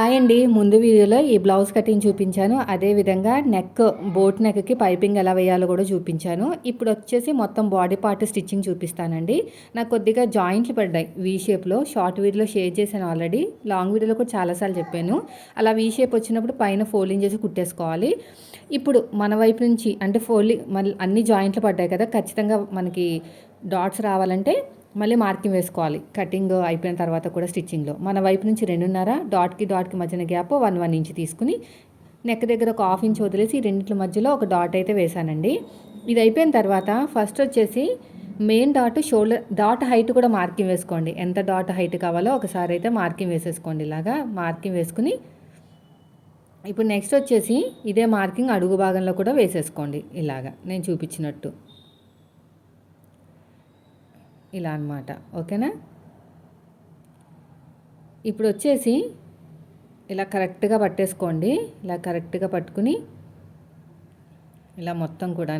Hi అండి. ముందు వీడియోలో ఈ బ్లౌజ్ కటింగ్ చూపించాను. అదేవిధంగా నెక్ బోట్ నెక్కి పైపింగ్ ఎలా వేయాలో కూడా చూపించాను. ఇప్పుడు వచ్చేసి మొత్తం బాడీ పార్ట్ స్టిచ్చింగ్ చూపిస్తానండి. నాకు కొద్దిగా జాయింట్లు పడ్డాయి వీ షేప్లో షార్ట్ వీడియోలో షేర్ చేశాను ఆల్రెడీ. లాంగ్ వీడియోలో కూడా చాలాసార్లు చెప్పాను. అలా వీ షేప్ వచ్చినప్పుడు పైన ఫోల్డింగ్ చేసి కుట్టేసుకోవాలి. ఇప్పుడు మన వైపు నుంచి అంటే ఫోల్డింగ్ మళ్ళీ అన్ని జాయింట్లు పడ్డాయి కదా. ఖచ్చితంగా మనకి డాట్స్ రావాలంటే మళ్ళీ మార్కింగ్ వేసుకోవాలి. కటింగ్ అయిపోయిన తర్వాత కూడా స్టిచ్చింగ్లో. మన వైపు నుంచి రెండున్నర డాట్కి డాట్కి మధ్యన గ్యాప్ వన్ వన్ ఇంచ్ తీసుకుని నెక్ దగ్గర ఒక హాఫ్ ఇంచ్ వదిలేసి రెండింటి మధ్యలో ఒక డాట్ అయితే వేసానండి ఇది అయిపోయిన తర్వాత ఫస్ట్ వచ్చేసి main dot shoulder dot height కూడా మార్కింగ్ వేసుకోండి. ఎంత డాట్ హైట్ కావాలో ఒకసారి అయితే మార్కింగ్ వేసేసుకోండి ఇలాగా. మార్కింగ్ వేసుకుని ఇప్పుడు నెక్స్ట్ వచ్చేసి ఇదే మార్కింగ్ అడుగు భాగంలో కూడా వేసేసుకోండి ఇలాగా. నేను చూపించినట్టు. ఇలా అనమాట ఓకేనా? ఇప్పుడు వచ్చేసి ఇలా కరెక్ట్గా పట్టేసుకోండి. ఇలా కరెక్ట్గా పట్టుకుని ఇలా మొత్తం కూడా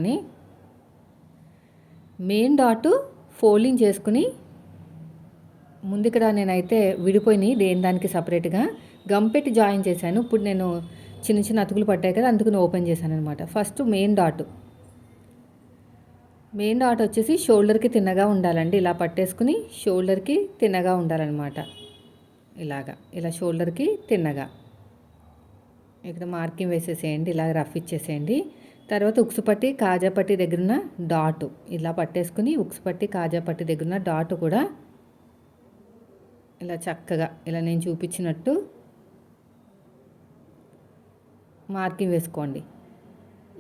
మెయిన్ డాటు ఫోల్డింగ్ చేసుకుని ముందు ఇక్కడ నేనైతే విడిపోయినాయి దేని దానికి సపరేట్గా గంపెట్టి జాయిన్ చేశాను. ఇప్పుడు నేను చిన్న చిన్న అతుకులు పట్టాయి కదా అందుకు ఓపెన్ చేశాను అనమాట first main dot main dot వచ్చేసి షోల్డర్కి తిన్నగా ఉండాలండి. ఇలా పట్టేసుకుని షోల్డర్కి తిన్నగా ఉండాలన్నమాట. ఇలాగా. ఇలా షోల్డర్కి తిన్నగా. ఇక్కడ మార్కింగ్ వేసేసేయండి. ఇలా రఫ్ ఇచ్చేసేయండి. తర్వాత ఉక్సుపట్టి కాజాపట్టి కాజా పట్టి దగ్గరున్న డాట్. ఇలా పట్టేసుకుని ఉక్సుపట్టి పట్టి కాజా పట్టి దగ్గరున్న డాట్ కూడా ఇలా చక్కగా ఇలా నేను చూపించినట్టు మార్కింగ్ వేసుకోండి.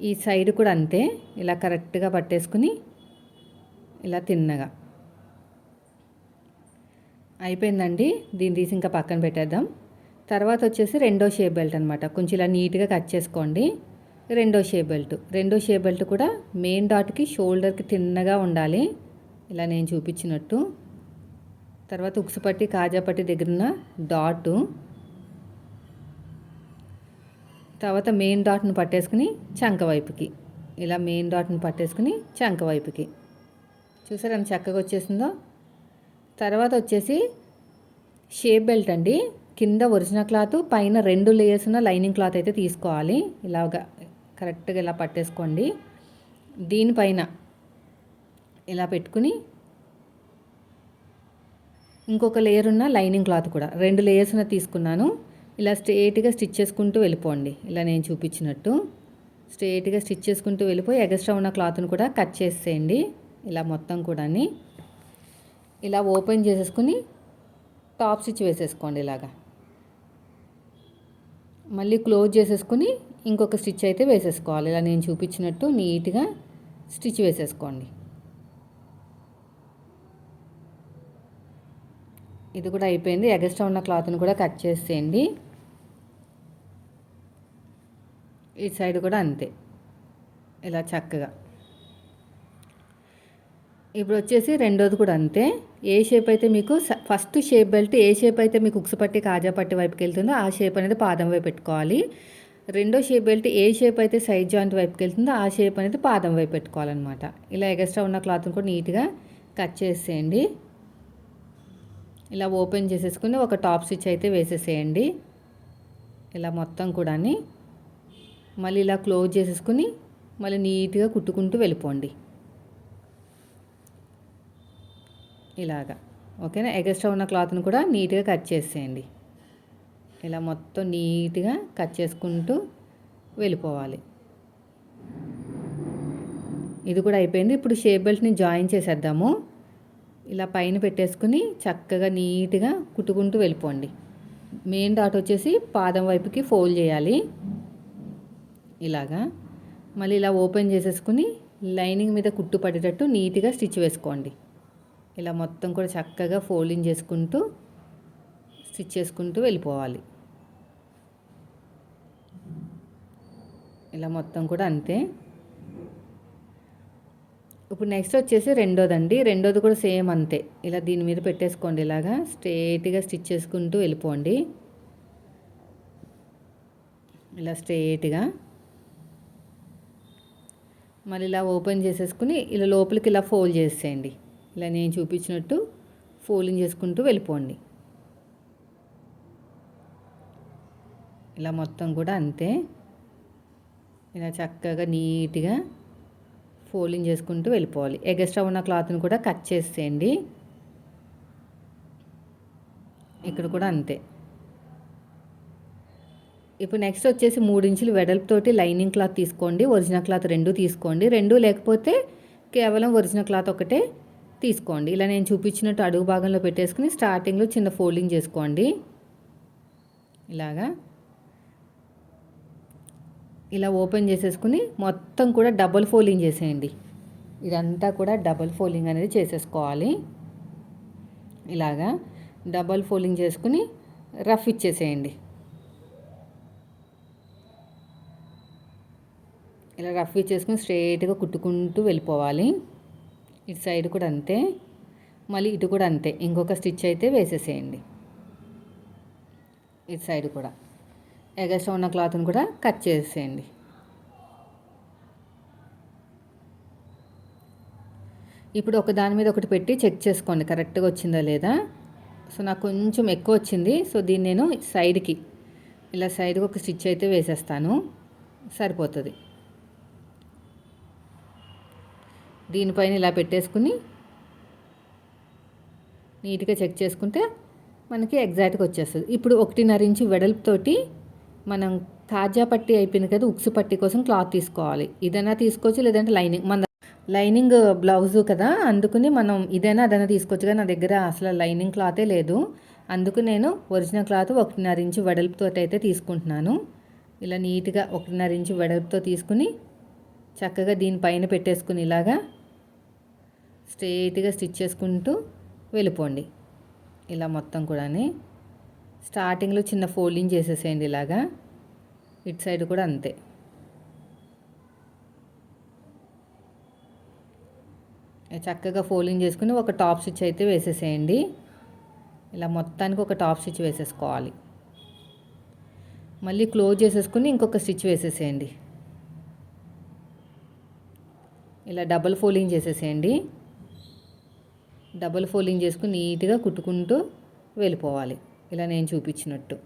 ఈ సైడ్ కూడా అంతే. ఇలా కరెక్ట్గా పట్టేసుకుని ఇలా తిన్నగా. అయిపోయిందండి. దీన్ని తీసి ఇంకా పక్కన పెట్టేద్దాం. తర్వాత వచ్చేసి రెండో షేప్ బెల్ట్ అనమాట కొంచెం ఇలా నీట్గా కట్ చేసుకోండి. రెండో షేప్ బెల్ట్. రెండో షేప్ బెల్ట్ కూడా మెయిన్ డాట్కి షోల్డర్కి తిన్నగా ఉండాలి. ఇలా నేను చూపించినట్టు. తర్వాత ఉక్సుపట్టి కాజాపట్టి దగ్గరున్న డాటు. తర్వాత మెయిన్ డాట్ను పట్టేసుకుని చంక వైపుకి. ఇలా మెయిన్ డాట్ను పట్టేసుకుని చంక వైపుకి. చూసారా ఎంత చక్కగా వచ్చేసిందో? తర్వాత వచ్చేసి షేప్ బెల్ట్ అండి. కింద ఒరిజినల్ క్లాత్ పైన రెండు లేయర్స్ ఉన్న లైనింగ్ క్లాత్ అయితే తీసుకోవాలి. ఇలాగా కరెక్ట్గా ఇలా పట్టేసుకోండి. దీనిపైన ఇలా పెట్టుకుని ఇంకొక లేయర్ ఉన్న లైనింగ్ క్లాత్ కూడా. రెండు లేయర్స్ ఉన్న తీసుకున్నాను. ఇలా స్ట్రేట్గా స్టిచ్ చేసుకుంటూ వెళ్ళిపోండి. ఇలా నేను చూపించినట్టు. స్ట్రేట్గా స్టిచ్ చేసుకుంటూ వెళ్ళిపోయి ఎగస్ట్రా ఉన్న క్లాత్ను కూడా కట్ చేసేయండి. ఇలా మొత్తం కూడా ఇలా ఓపెన్ చేసేసుకుని టాప్ స్టిచ్ వేసేసుకోండి ఇలాగా. మళ్ళీ క్లోజ్ చేసేసుకుని ఇంకొక స్టిచ్ అయితే వేసేసుకోవాలి. ఇలా నేను చూపించినట్టు నీట్గా స్టిచ్ వేసేసుకోండి. ఇది కూడా అయిపోయింది. ఎగస్ట్రా ఉన్న క్లాత్ని కూడా కట్ చేసేయండి. ఈ సైడ్ కూడా అంతే. ఇలా చక్కగా. ఇప్పుడు వచ్చేసి రెండోది కూడా అంతే. ఏ షేప్ అయితే మీకు ఫస్ట్ షేప్ బెల్ట్ ఏ షేప్ అయితే మీకు ఉక్సు పట్టి కాజా పట్టి వైపుకి వెళ్తుందో ఆ షేప్ అనేది పాదం వైపు పెట్టుకోవాలి. రెండో షేప్ బెల్ట్ ఏ షేప్ అయితే సైడ్ జాయింట్ వైపుకి వెళ్తుందో ఆ షేప్ అనేది పాదం వైపు పెట్టుకోవాలన్నమాట. ఇలా ఎగస్ట్రా ఉన్న క్లాత్ని కూడా నీట్గా కట్ చేసేయండి. ఇలా ఓపెన్ చేసేసుకుని ఒక టాప్ స్టిచ్ అయితే వేసేసేయండి. ఇలా మొత్తం కూడా మళ్ళీ ఇలా క్లోజ్ చేసేసుకుని మళ్ళీ నీట్గా కుట్టుకుంటూ వెళ్ళిపోండి. ఇలాగా. ఓకేనా? ఎగస్ట్రా ఉన్న క్లాత్ను కూడా నీట్గా కట్ చేసేయండి. ఇలా మొత్తం నీట్గా కట్ చేసుకుంటూ వెళ్ళిపోవాలి. ఇది కూడా అయిపోయింది. ఇప్పుడు షేప్ బెల్ట్ని జాయిన్ చేసేద్దాము. ఇలా పైన పెట్టేసుకుని చక్కగా నీట్గా కుట్టుకుంటూ వెళ్ళిపోండి. మెయిన్ డాట్ వచ్చేసి పాదం వైపుకి ఫోల్డ్ చేయాలి. ఇలాగా. మళ్ళీ ఇలా ఓపెన్ చేసేసుకుని లైనింగ్ మీద కుట్టు పడేటట్టు నీట్గా స్టిచ్ వేసుకోండి. ఇలా మొత్తం కూడా చక్కగా ఫోల్డింగ్ చేసుకుంటూ స్టిచ్ చేసుకుంటూ వెళ్ళిపోవాలి. ఇలా మొత్తం కూడా అంతే. ఇప్పుడు నెక్స్ట్ వచ్చేసి రెండోదండి. రెండోది కూడా సేమ్ అంతే. ఇలా దీని మీద పెట్టేసుకోండి. ఇలాగా స్ట్రేట్గా స్టిచ్ చేసుకుంటూ వెళ్ళిపోండి. ఇలా స్ట్రేట్గా. మళ్ళీ ఇలా ఓపెన్ చేసేసుకుని ఇలా లోపలికి ఇలా ఫోల్డ్ చేసేయండి. ఇలా నేను చూపించినట్టు ఫోల్డింగ్ చేసుకుంటూ వెళ్ళిపోండి. ఇలా మొత్తం కూడా అంతే. ఇలా చక్కగా నీట్గా ఫోల్డింగ్ చేసుకుంటూ వెళ్ళిపోవాలి. ఎగస్ట్రా ఉన్న క్లాత్ని కూడా కట్ చేసేయండి. ఇక్కడ కూడా అంతే. ఇప్పుడు నెక్స్ట్ వచ్చేసి మూడు ఇంచులు వెడల్పుతోటి లైనింగ్ క్లాత్ తీసుకోండి ఒరిజినల్ క్లాత్ రెండు తీసుకోండి. రెండు లేకపోతే కేవలం ఒరిజినల్ క్లాత్ ఒకటే తీసుకోండి. ఇలా నేను చూపించినట్టు అడుగు భాగంలో పెట్టేసుకుని స్టార్టింగ్లో చిన్న ఫోల్డింగ్ చేసుకోండి. ఇలాగా. ఇలా ఓపెన్ చేసేసుకుని మొత్తం కూడా డబల్ ఫోల్డింగ్ చేసేయండి. ఇదంతా కూడా డబల్ ఫోల్డింగ్ అనేది చేసేసుకోవాలి. ఇలాగా డబల్ ఫోల్డింగ్ చేసుకుని రఫ్ ఇచ్చేసేయండి. ఇలా రఫ్ ఇచ్చేసుకుని స్ట్రైట్గా కుట్టుకుంటూ వెళ్ళిపోవాలి. ఇటు సైడ్ కూడా అంతే. మళ్ళీ ఇటు కూడా అంతే. ఇంకొక స్టిచ్ అయితే వేసేసేయండి. ఇటు సైడ్ కూడా. ఎగస్ట్రా ఉన్న క్లాత్ని కూడా కట్ చేసేయండి. ఇప్పుడు ఒక దాని మీద ఒకటి పెట్టి చెక్ చేసుకోండి. కరెక్ట్గా వచ్చిందా లేదా? సో నాకు కొంచెం ఎక్కువ వచ్చింది. సో దీన్ని నేను సైడ్కి ఇలా సైడ్కి ఒక స్టిచ్ అయితే వేసేస్తాను. సరిపోతుంది. దీనిపైన ఇలా పెట్టేసుకుని నీట్గా చెక్ చేసుకుంటే మనకి ఎగ్జాక్ట్గా వచ్చేస్తుంది. ఇప్పుడు ఒకటిన్నర ఇంచు వెడల్పుతోటి మనం తాజా పట్టి అయిపోయింది కదా ఉక్సు పట్టి కోసం క్లాత్ తీసుకోవాలి. ఇదైనా తీసుకోవచ్చు లేదంటే లైనింగ్ మన లైనింగ్ బ్లౌజ్ కదా అందుకని మనం ఇదైనా అదైనా తీసుకోవచ్చు. కానీ నా దగ్గర అసలు లైనింగ్ క్లాతే లేదు. అందుకు నేను ఒరిజినల్ క్లాత్ ఒకటిన్నర ఇంచు వెడల్పుతో అయితే తీసుకుంటున్నాను. ఇలా నీట్గా ఒకటిన్నర ఇంచు వెడల్పుతో తీసుకుని చక్కగా దీనిపైన పెట్టేసుకుని ఇలాగా స్ట్రైట్గా స్టిచ్ చేసుకుంటూ వెళ్ళిపోండి. ఇలా మొత్తం కూడా స్టార్టింగ్లో చిన్న ఫోల్డింగ్ చేసేసేయండి ఇలాగా. ఇటు సైడ్ కూడా అంతే. చక్కగా ఫోల్డింగ్ చేసుకుని ఒక టాప్ స్టిచ్ అయితే వేసేసేయండి. ఇలా మొత్తానికి ఒక టాప్ స్టిచ్ వేసేసుకోవాలి. మళ్ళీ క్లోజ్ చేసేసుకుని ఇంకొక స్టిచ్ వేసేసేయండి. ఇలా డబల్ ఫోల్డింగ్ చేసేసేయండి. డబల్ ఫోల్డింగ్ చేసుకుని నీట్గా కుట్టుకుంటూ వెళ్ళిపోవాలి. ఇలా నేను చూపించినట్టు.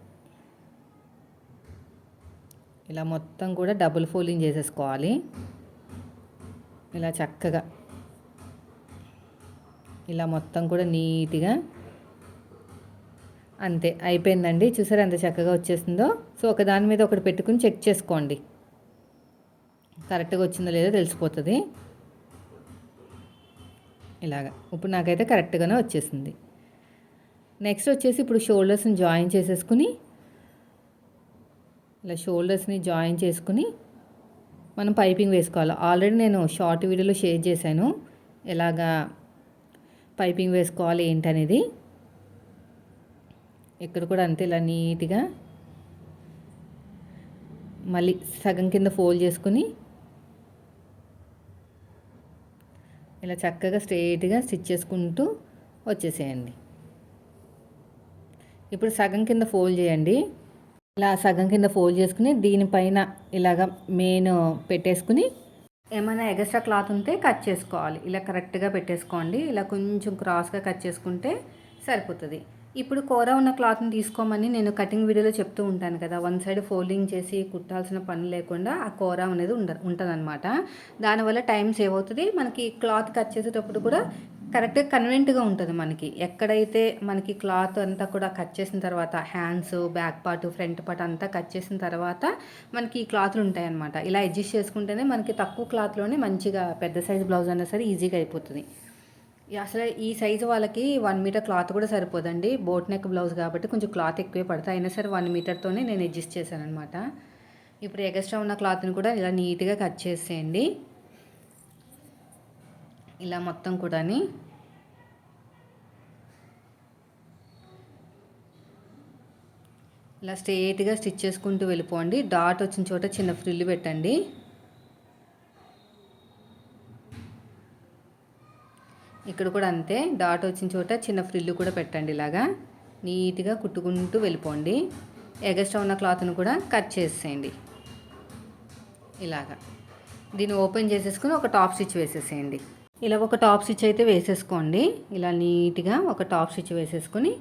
ఇలా మొత్తం కూడా డబుల్ ఫోల్డింగ్ చేసేసుకోవాలి. ఇలా చక్కగా. ఇలా మొత్తం కూడా నీట్గా. అంతే అయిపోయిందండి. చూసారు ఎంత చక్కగా వచ్చేసిందో? సో ఒక దాని మీద ఒకటి పెట్టుకుని చెక్ చేసుకోండి. కరెక్ట్గా వచ్చిందో లేదో తెలిసిపోతుంది. ఇలాగా. ఇప్పుడు నాకైతే కరెక్ట్గానే వచ్చేసింది. నెక్స్ట్ వచ్చేసి ఇప్పుడు షోల్డర్స్ని జాయిన్ చేసేసుకుని ఇలా షోల్డర్స్ని జాయిన్ చేసుకుని మనం పైపింగ్ వేసుకోవాలి. ఆల్రెడీ నేను షార్ట్ వీడియోలో షేర్ చేశాను. ఎలాగా పైపింగ్ వేసుకోవాలి ఏంటనేది. ఇక్కడ కూడా అంతే ఇలా నీట్గా మళ్ళీ సగం కింద ఫోల్డ్ చేసుకుని ఇలా చక్కగా స్ట్రైట్గా స్టిచ్ చేసుకుంటూ వచ్చేసేయండి. ఇప్పుడు సగం కింద ఫోల్డ్ చేయండి. ఇలా సగం కింద ఫోల్డ్ చేసుకుని దీనిపైన ఇలాగ మెయిన్ పెట్టేసుకుని ఏమైనా ఎగస్ట్రా క్లాత్ ఉంటే కట్ చేసుకోవాలి. ఇలా కరెక్ట్గా పెట్టేసుకోండి. ఇలా కొంచెం క్రాస్గా కట్ చేసుకుంటే సరిపోతుంది. ఇప్పుడు కూర ఉన్న క్లాత్ని తీసుకోమని నేను కటింగ్ వీడియోలో చెప్తూ ఉంటాను కదా వన్ సైడ్ ఫోల్డింగ్ చేసి కుట్టాల్సిన పని లేకుండా ఆ కూర అనేది ఉండ ఉంటుందన్నమాట. దానివల్ల టైం సేవ్ అవుతుంది. మనకి క్లాత్ కట్ చేసేటప్పుడు కూడా కరెక్ట్గా కన్వెంట్గా ఉంటుంది మనకి. ఎక్కడైతే మనకి క్లాత్ అంతా కూడా కట్ చేసిన తర్వాత hands back part front part అంతా కట్ చేసిన తర్వాత మనకి ఈ క్లాత్లు ఉంటాయన్నమాట. ఇలా అడ్జస్ట్ చేసుకుంటేనే మనకి తక్కువ క్లాత్లోనే మంచిగా పెద్ద సైజ్ బ్లౌజ్ అయినా సరే ఈజీగా అయిపోతుంది. అసలు ఈ సైజు వాళ్ళకి వన్ మీటర్ క్లాత్ కూడా సరిపోదండి. బోట్ నెక్ బ్లౌజ్ కాబట్టి కొంచెం క్లాత్ ఎక్కువే పడతాయి. అయినా సరే వన్ మీటర్తోనే నేను అడ్జస్ట్ చేశాను అనమాట ఇప్పుడు ఎగస్ట్రా ఉన్న క్లాత్ని కూడా ఇలా నీట్గా కట్ చేసేయండి. ఇలా మొత్తం కూడా ఇలా స్ట్రేట్గా స్టిచ్ చేసుకుంటూ వెళ్ళిపోండి. డాట్ వచ్చిన చోట చిన్న ఫ్రిల్ పెట్టండి. ఇక్కడ కూడా అంతే డాట్ వచ్చిన చోట చిన్న ఫ్రిల్లు కూడా పెట్టండి ఇలాగా. నీట్గా కుట్టుకుంటూ వెళ్ళిపోండి. ఎగస్ట్రా ఉన్న క్లాత్ను కూడా కట్ చేసేయండి. ఇలాగా. దీన్ని ఓపెన్ చేసేసుకుని ఒక టాప్ స్టిచ్ వేసేసేయండి. ఇలా ఒక టాప్ స్టిచ్ అయితే వేసేసుకోండి. ఇలా నీట్గా ఒక టాప్ స్టిచ్ వేసేసుకుని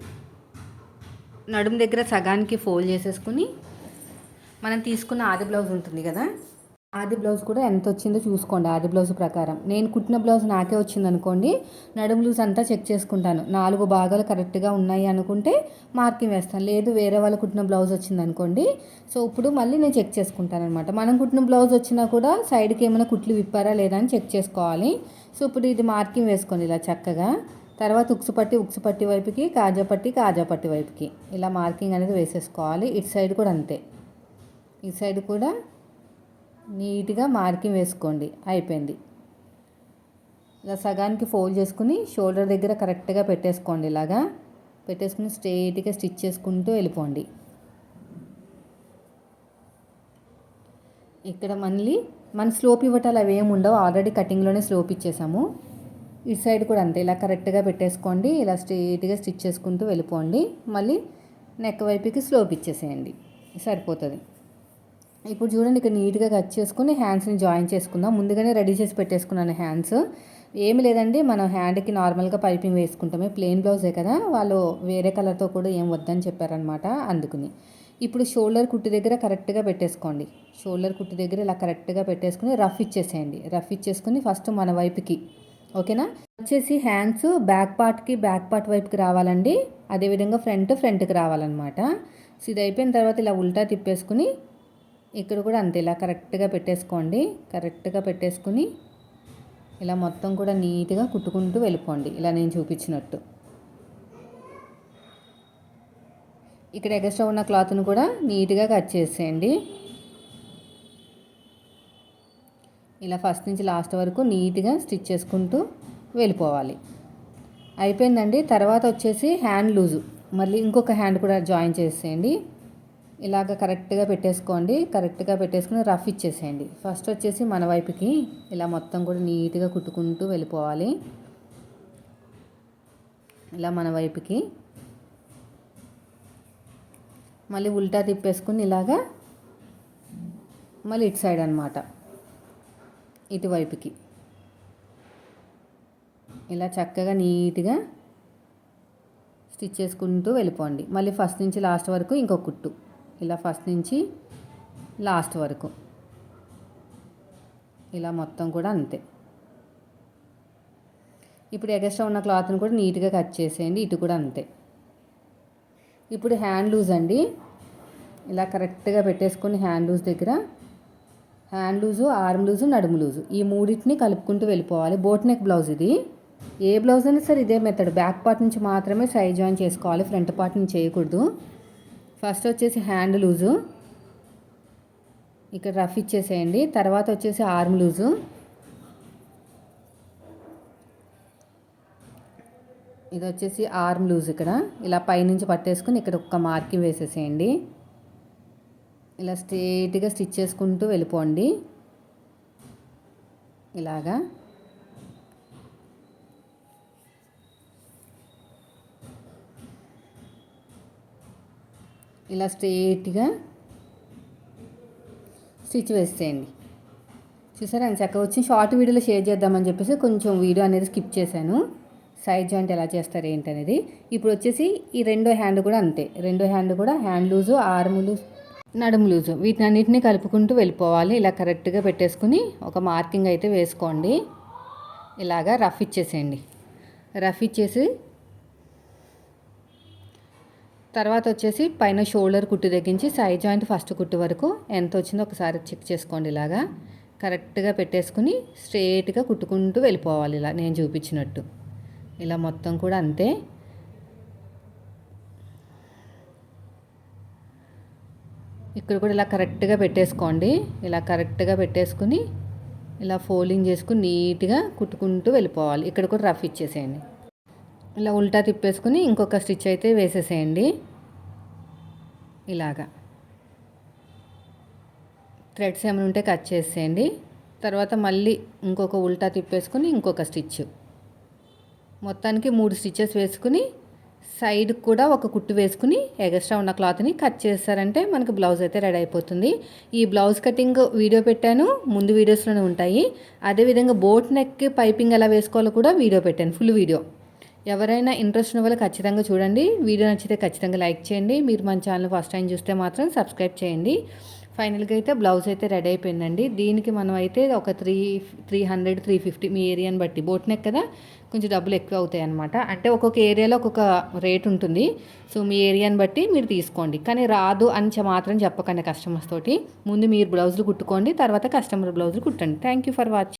నడుము దగ్గర సగానికి ఫోల్డ్ చేసేసుకుని మనం తీసుకున్న ఆది బ్లౌజ్ ఉంటుంది కదా ఆది బ్లౌజ్ కూడా ఎంత వచ్చిందో చూసుకోండి ఆది బ్లౌజ్ ప్రకారం. నేను కుట్టిన బ్లౌజ్ నాకే వచ్చింది అనుకోండి నడుము లూజ్ అంతా చెక్ చేసుకుంటాను. నాలుగు భాగాలు కరెక్ట్గా ఉన్నాయి అనుకుంటే మార్కింగ్ వేస్తాను. లేదు వేరే వాళ్ళు కుట్టిన బ్లౌజ్ వచ్చింది అనుకోండి సో ఇప్పుడు మళ్ళీ నేను చెక్ చేసుకుంటాను అనమాట మనం కుట్టిన బ్లౌజ్ వచ్చినా కూడా సైడ్కి ఏమైనా కుట్లు విప్పారా లేదా అని చెక్ చేసుకోవాలి. సో ఇప్పుడు ఇది మార్కింగ్ వేసుకోండి ఇలా చక్కగా. తర్వాత ఉక్సుపట్టి ఉక్సుపట్టి వైపుకి కాజాపట్టి కాజాపట్టి వైపుకి. ఇలా మార్కింగ్ అనేది వేసేసుకోవాలి. ఇటు సైడ్ కూడా అంతే. ఈ సైడ్ కూడా నీట్గా మార్కింగ్ వేసుకోండి. అయిపోయింది. ఇలా సగానికి ఫోల్డ్ చేసుకుని షోల్డర్ దగ్గర కరెక్ట్గా పెట్టేసుకోండి ఇలాగా. పెట్టేసుకుని స్ట్రైట్గా స్టిచ్ చేసుకుంటూ వెళ్ళిపోండి. ఇక్కడ మళ్ళీ మన స్లోప్ ఇవ్వటాలు అవి ఏమి ఉండవు. ఆల్రెడీ కటింగ్లోనే స్లోప్ ఇచ్చేసాము. ఇటు సైడ్ కూడా అంతే. ఇలా కరెక్ట్గా పెట్టేసుకోండి. ఇలా స్ట్రైట్గా స్టిచ్ చేసుకుంటూ వెళ్ళిపోండి. మళ్ళీ నెక్ వైపుకి స్లోప్ ఇచ్చేసేయండి. సరిపోతుంది. ఇప్పుడు చూడండి ఇక్కడ నీట్గా కట్ చేసుకుని హ్యాండ్స్ని జాయిన్ చేసుకుందాం. ముందుగానే రెడీ చేసి పెట్టేసుకున్నాను హ్యాండ్స్. ఏమి లేదండి మనం హ్యాండ్కి నార్మల్గా పైపింగ్ వేసుకుంటామే. ప్లెయిన్ బ్లౌజే కదా వాళ్ళు వేరే కలర్తో కూడా ఏం వద్దని చెప్పారనమాట అందుకుని. ఇప్పుడు షోల్డర్ కుట్టు దగ్గర కరెక్ట్గా పెట్టేసుకోండి. షోల్డర్ కుట్టు దగ్గర ఇలా కరెక్ట్గా పెట్టేసుకుని రఫ్ ఇచ్చేసేయండి. రఫ్ ఇచ్చేసుకుని ఫస్ట్ మన వైపుకి ఓకేనా? వచ్చేసి హ్యాండ్స్ బ్యాక్ పార్ట్కి బ్యాక్ పార్ట్ వైపుకి రావాలండి. అదేవిధంగా ఫ్రంట్ ఫ్రంట్కి రావాలన్నమాట. సో ఇది అయిపోయిన తర్వాత ఇలా ఉల్టా తిప్పేసుకుని ఇక్కడ కూడా అంతే ఇలా కరెక్ట్గా పెట్టేసుకోండి. కరెక్ట్గా పెట్టేసుకుని ఇలా మొత్తం కూడా నీట్గా కుట్టుకుంటూ వెళ్ళిపోండి. ఇలా నేను చూపించినట్టు. ఇక్కడ ఎగస్ట్రా ఉన్న క్లాత్ను కూడా నీట్గా కట్ చేసేయండి. ఇలా ఫస్ట్ నుంచి లాస్ట్ వరకు నీట్గా స్టిచ్ చేసుకుంటూ వెళ్ళిపోవాలి. అయిపోయిందండి. తర్వాత వచ్చేసి హ్యాండ్ లూజు. మళ్ళీ ఇంకొక హ్యాండ్ కూడా జాయిన్ చేసేయండి. ఇలాగ కరెక్ట్గా పెట్టేసుకోండి. కరెక్ట్గా పెట్టేసుకుని రఫ్ ఇచ్చేసేయండి. ఫస్ట్ వచ్చేసి మన వైపుకి ఇలా మొత్తం కూడా నీట్గా కుట్టుకుంటూ వెళ్ళిపోవాలి. ఇలా మన వైపుకి. మళ్ళీ ఉల్టా తిప్పేసుకుని ఇలాగా మళ్ళీ ఇటు సైడ్ అనమాట ఇటువైపుకి ఇలా చక్కగా నీట్గా స్టిచ్ చేసుకుంటూ వెళ్ళిపోండి. మళ్ళీ ఫస్ట్ నుంచి లాస్ట్ వరకు ఇంకో కుట్టు. ఇలా ఫస్ట్ నుంచి లాస్ట్ వరకు. ఇలా మొత్తం కూడా అంతే. ఇప్పుడు ఎగస్ట్రా ఉన్న క్లాత్ని కూడా నీట్గా కట్ చేసేయండి ఇటు కూడా అంతే. ఇప్పుడు హ్యాండ్ లూజ్ అండి. ఇలా కరెక్ట్గా పెట్టేసుకొని హ్యాండ్ లూజ్ దగ్గర. హ్యాండ్ లూజు ఆర్మ్ లూజు నడుము లూజు ఈ మూడింటిని కలుపుకుంటూ వెళ్ళిపోవాలి. బోట్ నెక్ బ్లౌజ్ ఇది. ఏ బ్లౌజ్ అయినా సరే ఇదే మెథడ్. బ్యాక్ పార్ట్ నుంచి మాత్రమే సైజ్ జాయిన్ చేసుకోవాలి. ఫ్రంట్ పార్ట్ నుంచి చేయకూడదు. ఫస్ట్ వచ్చేసి హ్యాండ్ లూజు. ఇక్కడ రఫ్ ఇచ్చేసేయండి. తర్వాత వచ్చేసి ఆర్మ్ లూజు. ఇది వచ్చేసి ఆర్మ్ లూజ్ ఇక్కడ. ఇలా పైనుంచి పట్టేసుకుని ఇక్కడ ఒక్క మార్కింగ్ వేసేసేయండి. ఇలా స్ట్రేట్గా స్టిచ్ చేసుకుంటూ వెళ్ళిపోండి. ఇలాగా. ఇలా స్ట్రేట్గా స్టిచ్ వేసేయండి. చూసారా? అని చక్కగా వచ్చి షార్ట్ వీడియోలో షేర్ చేద్దామని చెప్పేసి కొంచెం వీడియో అనేది స్కిప్ చేశాను. సైడ్ జాయింట్ ఎలా చేస్తారు ఏంటనేది. ఇప్పుడు వచ్చేసి ఈ రెండో హ్యాండ్ కూడా అంతే. రెండో హ్యాండ్ కూడా హ్యాండ్ లూజు ఆర్మ్ లూజ్ నడుము లూజు. వీటిని అన్నింటినీ కలుపుకుంటూ వెళ్ళిపోవాలి. ఇలా కరెక్ట్గా పెట్టేసుకుని ఒక మార్కింగ్ అయితే వేసుకోండి. ఇలాగా రఫ్ ఇచ్చేసేయండి. రఫ్ ఇచ్చేసి తర్వాత వచ్చేసి పైన షోల్డర్ కుట్టు తగ్గించి సైడ్ జాయింట్ ఫస్ట్ కుట్టు వరకు ఎంత వచ్చిందో ఒకసారి చెక్ చేసుకోండి ఇలాగా. కరెక్ట్గా పెట్టేసుకుని స్ట్రేట్గా కుట్టుకుంటూ వెళ్ళిపోవాలి ఇలా నేను చూపించినట్టు. ఇలా మొత్తం కూడా అంతే. ఇక్కడ కూడా ఇలా కరెక్ట్గా పెట్టేసుకోండి. ఇలా కరెక్ట్గా పెట్టేసుకుని ఇలా ఫోల్డింగ్ చేసుకుని నీట్గా కుట్టుకుంటూ వెళ్ళిపోవాలి. ఇక్కడ కూడా రఫ్ ఇచ్చేసేయండి. ఇలా ఉల్టా తిప్పేసుకుని ఇంకొక స్టిచ్ అయితే వేసేసేయండి. ఇలాగా. థ్రెడ్స్ ఏమైనా ఉంటే కట్ చేసేయండి. తర్వాత మళ్ళీ ఇంకొక ఉల్టా తిప్పేసుకుని ఇంకొక స్టిచ్. మొత్తానికి మూడు స్టిచ్చెస్ వేసుకుని సైడ్ కూడా ఒక కుట్టు వేసుకుని ఎగస్ట్రా ఉన్న క్లాత్ని కట్ చేస్తారంటే మనకు బ్లౌజ్ అయితే రెడీ అయిపోతుంది. ఈ బ్లౌజ్ కటింగ్ వీడియో పెట్టాను ముందు వీడియోస్లోనే ఉంటాయి. అదేవిధంగా బోట్ నెక్ పైపింగ్ ఎలా వేసుకోవాలో కూడా వీడియో పెట్టాను ఫుల్ వీడియో. ఎవరైనా ఇంట్రెస్ట్ ఉన్న వాళ్ళు ఖచ్చితంగా చూడండి. వీడియో నచ్చితే ఖచ్చితంగా లైక్ చేయండి. మీరు మన ఛానల్ ఫస్ట్ టైం చూస్తే మాత్రం సబ్స్క్రైబ్ చేయండి. ఫైనల్గా అయితే బ్లౌజ్ అయితే రెడీ అయిపోయిందండి. దీనికి మనం అయితే ఒక three three hundred three fifty మీ ఏరియాని బట్టి బోట్ నెక్ కదా కొంచెం డబ్బులు ఎక్కువ అవుతాయి అనమాట అంటే ఒక్కొక్క ఏరియాలో ఒక్కొక్క రేట్ ఉంటుంది. సో మీ ఏరియాని బట్టి మీరు తీసుకోండి. కానీ రాదు అని మాత్రం చెప్పకండి కస్టమర్స్ తోటి. ముందు మీరు బ్లౌజులు కుట్టుకోండి తర్వాత కస్టమర్ బ్లౌజులు కుట్టండి. Thank you for watching